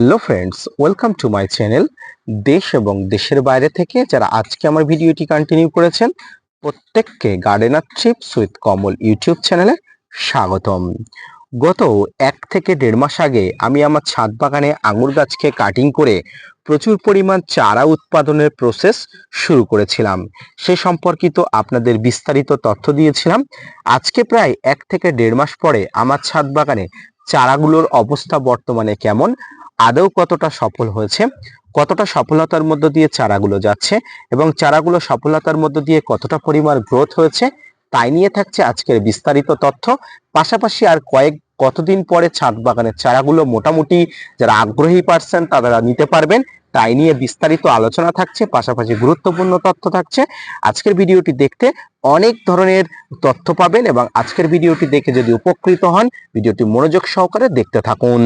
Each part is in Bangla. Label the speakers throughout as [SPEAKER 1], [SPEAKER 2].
[SPEAKER 1] Hello friends welcome to my channel দেশ এবং দেশের বাইরে থেকে যারা আজকে আমার ভিডিওটি কন্টিনিউ করেছেন, প্রত্যেককে gardener trips with Kamal YouTube চ্যানেলে স্বাগতম। গত এক থেকে দেড় মাস আগে আমি আমার ছাদ বাগানে আঙুর গাছকে কাটিং করে প্রচুর পরিমাণ চারা উৎপাদনের প্রসেস শুরু করেছিলাম। সে সম্পর্কিত আপনাদের বিস্তারিত তথ্য দিয়েছিলাম। আজকে প্রায় এক থেকে দেড় মাস পরে আমার ছাদ বাগানে চারাগুলোর অবস্থা বর্তমানে কেমন আদৌ কতটা সফল হয়েছে, কতটা সফলতার মধ্য দিয়ে চারাগুলো যাচ্ছে এবং চারাগুলো সফলতার মধ্য দিয়ে কতটা পরিমাণ গ্রোথ হয়েছে, তাই নিয়ে থাকছে আজকের বিস্তারিত তথ্য। পাশাপাশি আর কয়েক, কতদিন পরে ছাদ বাগানের চারাগুলো মোটামুটি যারা আগ্রহী পারছেন তারা নিতে পারবেন, তাই নিয়ে বিস্তারিত আলোচনা থাকছে, পাশাপাশি গুরুত্বপূর্ণ তথ্য থাকছে। আজকের ভিডিওটি দেখতে অনেক ধরনের তথ্য পাবেন এবং আজকের ভিডিওটি দেখে যদি উপকৃত হন, ভিডিওটি মনোযোগ সহকারে দেখতে থাকুন।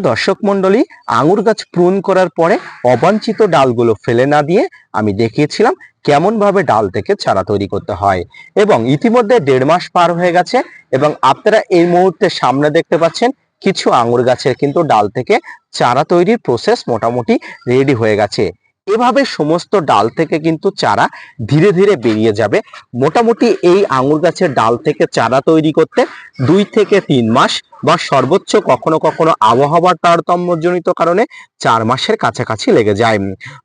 [SPEAKER 1] দর্শক মন্ডলী আঙুর গাছ প্রুন করার পরে অবাঞ্ছিত ডালগুলো ফেলে না দিয়ে আমি দেখিয়েছিলাম কেমন ভাবে ডাল থেকে চারা তৈরি করতে হয়। এবং ইতিমধ্যে দেড় মাস পার হয়ে গেছে এবং আপনারা এই মুহূর্তে সামনে দেখতে পাচ্ছেন কিছু আঙুর গাছের কিন্তু ডাল থেকে চারা তৈরির প্রসেস মোটামুটি রেডি হয়ে গেছে। এভাবে সমস্ত ডাল থেকে কিন্তু চারা ধীরে ধীরে বেরিয়ে যাবে। মোটামুটি এই আঙুর গাছের ডাল থেকে চারা তৈরি করতে দুই থেকে তিন মাস বা সর্বোচ্চ কখনো কখনো আবহাওয়ার তারতম্যজনিত কারণে চার মাসের কাছাকাছি লেগে যায়।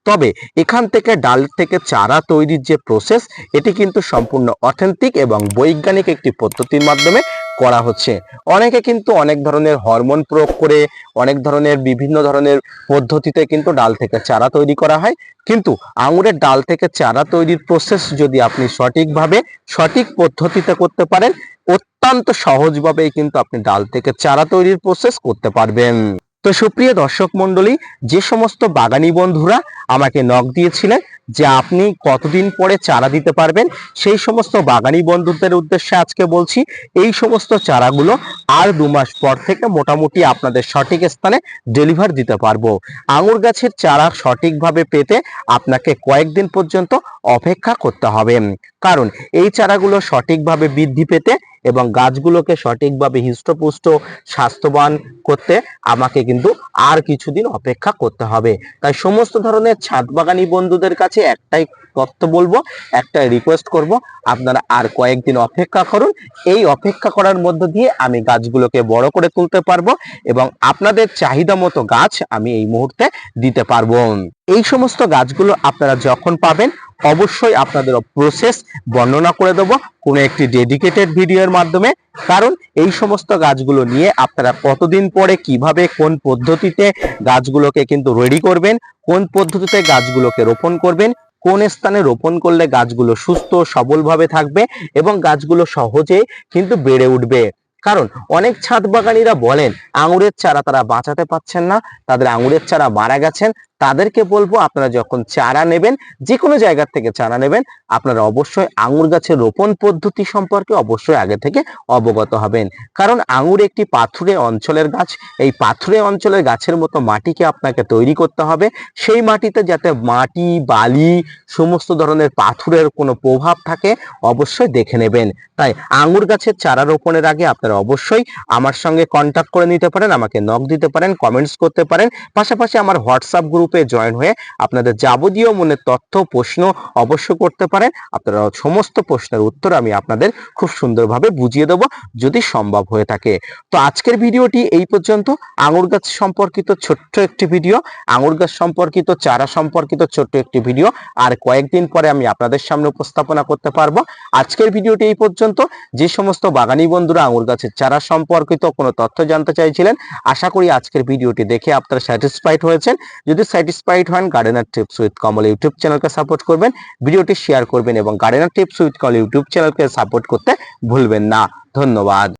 [SPEAKER 1] তবে এখান থেকে ডাল থেকে চারা তৈরির যে প্রসেস এটি কিন্তু সম্পূর্ণ অথেন্টিক এবং বৈজ্ঞানিক একটি পদ্ধতির মাধ্যমে করা হচ্ছে। অনেকে কিন্তু অনেক ধরনের হরমোন প্রয়োগ করে, অনেক ধরনের বিভিন্ন ধরনের পদ্ধতিতে কিন্তু ডাল থেকে চারা তৈরি করা হয়। কিন্তু আঙুরের ডাল থেকে চারা তৈরির প্রসেস যদি আপনি সঠিকভাবে, সঠিক পদ্ধতিতে করতে পারেন, অত্যন্ত সহজভাবেই কিন্তু আপনি ডাল থেকে চারা তৈরির প্রসেস করতে পারবেন। তো সুপ্রিয় দর্শক মন্ডলী যে সমস্ত বাগানি বন্ধুরা আমাকে নক দিয়েছিলেন যে আপনি কতদিন পরে চারা দিতে পারবেন, সেই সমস্ত বাগানি বন্ধুদের উদ্দেশ্যে আজকে বলছি, এই সমস্ত চারাগুলো আর দু মাস পর থেকে মোটামুটি আপনাদের সঠিক স্থানে ডেলিভার দিতে পারব। আঙুর গাছের চারা সঠিকভাবে পেতে আপনাকে কয়েকদিন পর্যন্ত অপেক্ষা করতে হবে। কারণ এই চারাগুলো সঠিকভাবে বৃদ্ধি পেতে এবং গাছগুলোকে সঠিকভাবে হৃষ্টপুষ্ট, স্বাস্থ্যবান করতে আমাকে কিন্তু আর কিছুদিন অপেক্ষা করতে হবে। তাই সমস্ত ধরনের ছাদ বাগানি বন্ধুদের কাছে একটাই তথ্য বলব একটা রিকোয়েস্ট করব, আপনারা আর কয়েকদিন অপেক্ষা করুন। এই অপেক্ষা করার মধ্য দিয়ে আমি গাছগুলোকে বড় করে তুলতে পারব এবং আপনাদের চাহিদা মতো গাছ আমি এই মুহূর্তে দিতে পারব। এই সমস্ত গাছগুলো আপনারা যখন পাবেন, অবশ্যই আপনাদের প্রসেস বর্ণনা করে দেবো কোনো একটি ডেডিকেটেড ভিডিওর মাধ্যমে। কারণ এই সমস্ত গাছগুলো নিয়ে আপনারা কতদিন পরে কীভাবে কোন পদ্ধতিতে গাছগুলোকে কিন্তু রেডি করবেন, কোন পদ্ধতিতে গাছগুলোকে রোপণ করবেন কোন স্থানে রোপণ করলে গাছগুলো সুস্থ, সবলভাবে থাকবে এবং গাছগুলো সহজে কিন্তু বেড়ে উঠবে? কারণ অনেক ছাদ বাগানিরা বলেন, আঙুরের চারা তারা বাঁচাতে পারছেন না, তাদের আঙুরের চারা মারা গেছেন তাদেরকে বলব আপনারা যখন চারা নেবেন যে কোনো জায়গার থেকে চারা নেবেন, আপনারা অবশ্যই আঙুর গাছের রোপণ পদ্ধতি সম্পর্কে অবশ্যই আগে থেকে অবগত হবেন। কারণ আঙুর একটি পাথুরে অঞ্চলের গাছ, এই পাথুরে অঞ্চলের গাছের মতো মাটিকে আপনাকে তৈরি করতে হবে। সেই মাটিতে যাতে মাটি, বালি, সমস্ত ধরনের পাথুরের কোনো প্রভাব থাকে, অবশ্যই দেখে নেবেন। তাই আঙুর গাছের চারা রোপণের আগে আপনারা অবশ্যই আমার সঙ্গে কন্ট্যাক্ট করে নিতে পারেন, আমাকে নক দিতে পারেন কমেন্টস করতে পারেন। পাশাপাশি আমার হোয়াটসঅ্যাপ গ্রুপে জয়েন হয়ে আপনাদের যাবতীয় মনের তথ্য, প্রশ্ন অবশ্য করতে পারেন। আপনারা সমস্ত প্রশ্নের উত্তর আমি আপনাদের খুব সুন্দরভাবে বুঝিয়ে দেবো যদি সম্ভব হয়ে থাকে। তো আজকের ভিডিওটি এই পর্যন্ত। আঙুর গাছ সম্পর্কিত ছোট্ট একটি ভিডিও। আঙুর গাছ সম্পর্কিত, চারা সম্পর্কিত ছোট্ট একটি ভিডিও। আর কয়েকদিন পরে আমি আপনাদের সামনে উপস্থাপনা করতে পারব। আজকের ভিডিওটি এই পর্যন্ত। যে সমস্ত বাগানি বন্ধুরা আঙুর গাছের চারা সম্পর্কিত কোনো তথ্য জানতে চাইছিলেন, আশা করি আজকের ভিডিওটি দেখে আপনারা স্যাটিসফাইড হয়েছেন। যদি স্যাটিসফাইড হন gardener tips with Kamal YouTube চ্যানেলকে সাপোর্ট করবেন, ভিডিওটি শেয়ার করবেন এবং gardener tips with Kamal YouTube চ্যানেলকে সাপোর্ট করতে ভুলবেন না। ধন্যবাদ।